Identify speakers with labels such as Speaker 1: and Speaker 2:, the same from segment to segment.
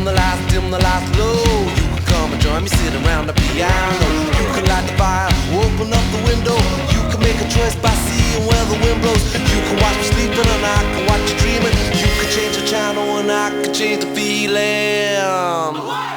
Speaker 1: dim the lights, dim the lights low. You can come and join me, sit around the piano. You can light the fire, open up the window. You can make a choice by seeing where the wind blows. You can watch me sleeping and I can watch you dreaming. You can change the channel and I can change the feeling.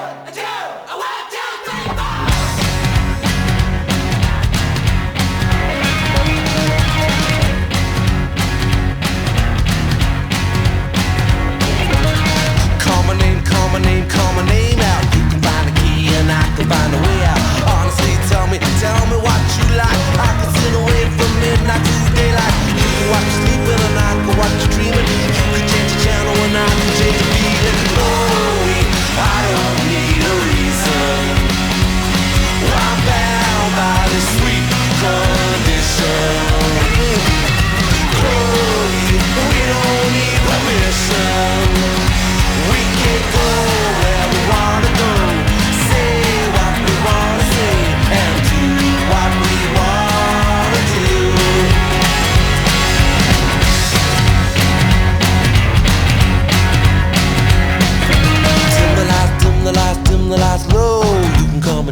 Speaker 1: Change the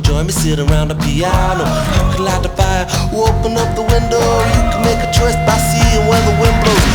Speaker 1: Join me, sit around the piano. You can light the fire, open up the window. You can make a choice by seeing where the wind blows.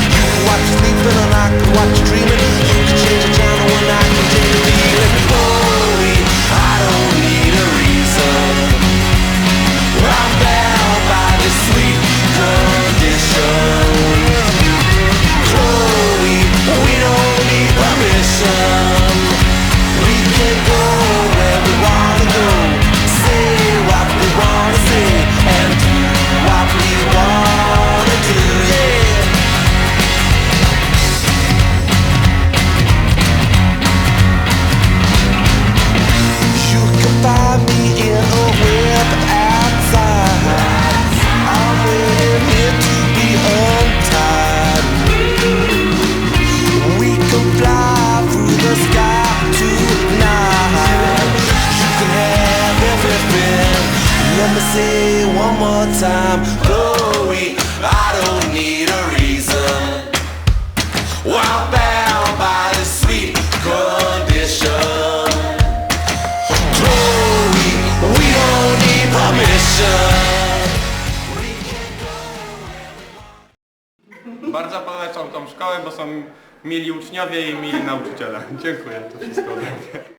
Speaker 1: Let me say it one more time. Chloe, I don't need a reason. I'm bound by this sweet condition. Chloe, we don't need permission.
Speaker 2: Bardzo polecam tą szkołę, bo są mili uczniowie i mili nauczyciele. Dziękuję, to wszystko ode mnie.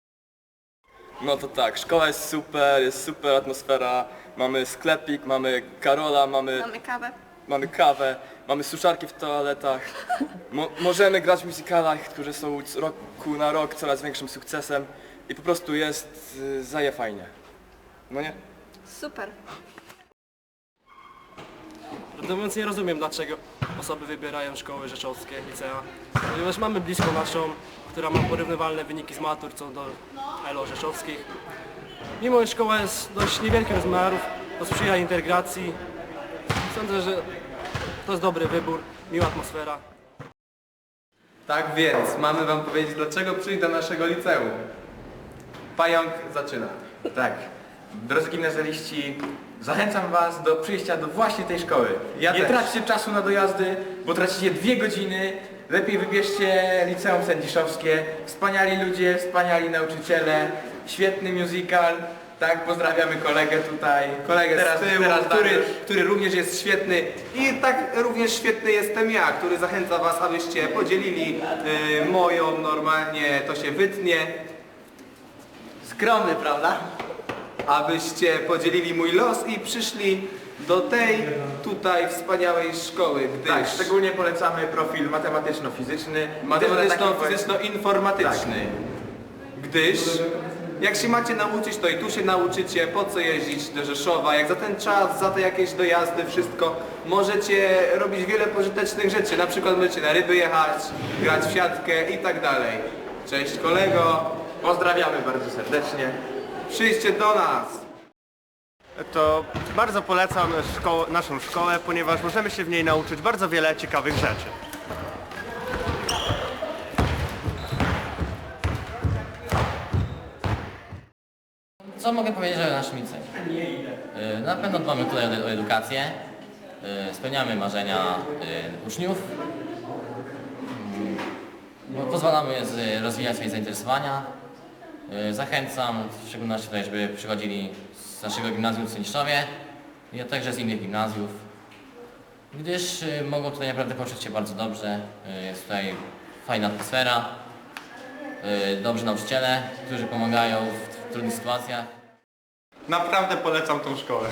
Speaker 3: No to tak, szkoła jest super, jest super atmosfera, mamy sklepik, mamy Karola, mamy,
Speaker 4: Mamy kawę.
Speaker 3: mamy kawę, mamy suszarki w toaletach, Mo możemy grać w musicalach, które są z roku na rok coraz większym sukcesem i po prostu jest y, zaje fajnie. No nie?
Speaker 4: Super.
Speaker 5: Prawdę mówiąc nie rozumiem dlaczego osoby wybierają szkoły rzeczowskie, licea, ponieważ mamy blisko naszą, która ma porównywalne wyniki z matur co do ELO rzeczowskich. Mimo że szkoła jest dość niewielkich rozmiarów, to sprzyja integracji. Sądzę, że to jest dobry wybór, miła atmosfera.
Speaker 6: Tak więc, mamy wam powiedzieć, dlaczego przyjść do naszego liceum. Pająk zaczyna.
Speaker 7: Tak. Drodzy gimnazjaliści, zachęcam Was do przyjścia do właśnie tej szkoły.
Speaker 6: Ja
Speaker 7: Nie
Speaker 6: też.
Speaker 7: traćcie czasu na dojazdy, bo tracicie dwie godziny. Lepiej wybierzcie liceum sędziszowskie. Wspaniali ludzie, wspaniali nauczyciele, świetny musical. Tak, pozdrawiamy kolegę tutaj.
Speaker 6: Kolegę
Speaker 7: teraz,
Speaker 6: z tyłu,
Speaker 7: teraz
Speaker 6: który,
Speaker 7: Dariusz.
Speaker 6: który również jest świetny i tak również świetny jestem ja, który zachęca was, abyście podzielili y, moją normalnie, to się wytnie,
Speaker 7: Skromny, prawda?
Speaker 6: abyście podzielili mój los i przyszli do tej tutaj wspaniałej szkoły, gdyż
Speaker 7: Tak, szczególnie polecamy profil matematyczno-fizyczny.
Speaker 6: matematyczno-fizyczno-informatyczny. Gdyż jak się macie nauczyć, to i tu się nauczycie, po co jeździć do Rzeszowa, jak za ten czas, za te jakieś dojazdy, wszystko, możecie robić wiele pożytecznych rzeczy, na przykład możecie na ryby jechać, grać w siatkę i tak dalej. Cześć kolego,
Speaker 7: Pozdrawiamy bardzo serdecznie.
Speaker 6: przyjdźcie do nas!
Speaker 2: To bardzo polecam naszą szkołę, ponieważ możemy się w niej nauczyć bardzo wiele ciekawych rzeczy.
Speaker 8: Co mogę powiedzieć o naszym liceum? Y, Na pewno dbamy tutaj o, o edukację, y, spełniamy marzenia y, uczniów, Mm, pozwalamy z- rozwijać swoje zainteresowania. Y, Zachęcam w szczególności tutaj, żeby przychodzili z naszego gimnazjum w Sędziszowie i także z innych gimnazjów, gdyż y, mogą tutaj naprawdę poczuć się bardzo dobrze. Y, Jest tutaj fajna atmosfera, y, dobrzy nauczyciele, którzy pomagają w trudnych sytuacjach.
Speaker 6: Naprawdę polecam tą szkołę.